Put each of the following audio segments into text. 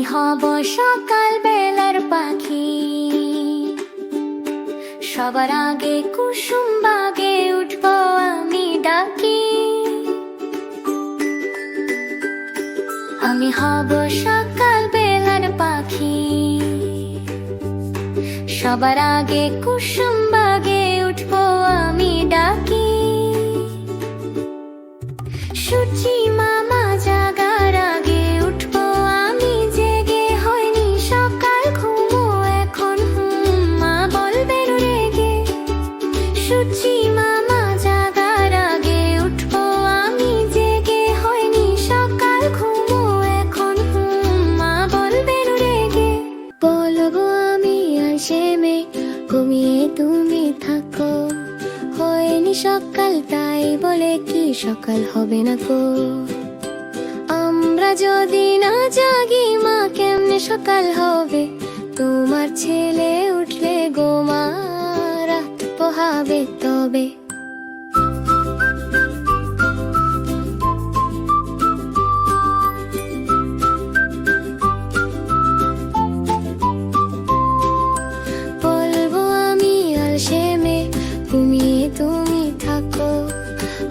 হব সকাল বেলার পাখি। সবার আগে কুসুম বাগে উঠব আমি ডাকি। আমি হব সকাল বেলার পাখি। সবার আগে কুসুম বাগে উঠব আমি ডাকি। মেয়ে, ঘুমিয়ে তুমি থাকো। হয়নি সকাল, তাই বলে কি সকাল হবে না কো আমরা যদি না জাগি, মা, কেমনে সকাল হবে? পোহাবে তবে। তুমি থাকো।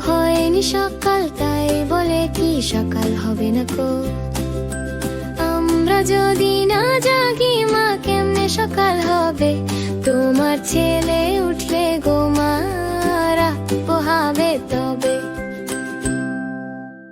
হয়নি সকাল, তাই বলে কি সকাল হবে না কো? আমরা যদি না জাগি, মা কেমনে সকাল হবে? তোমার ছেলে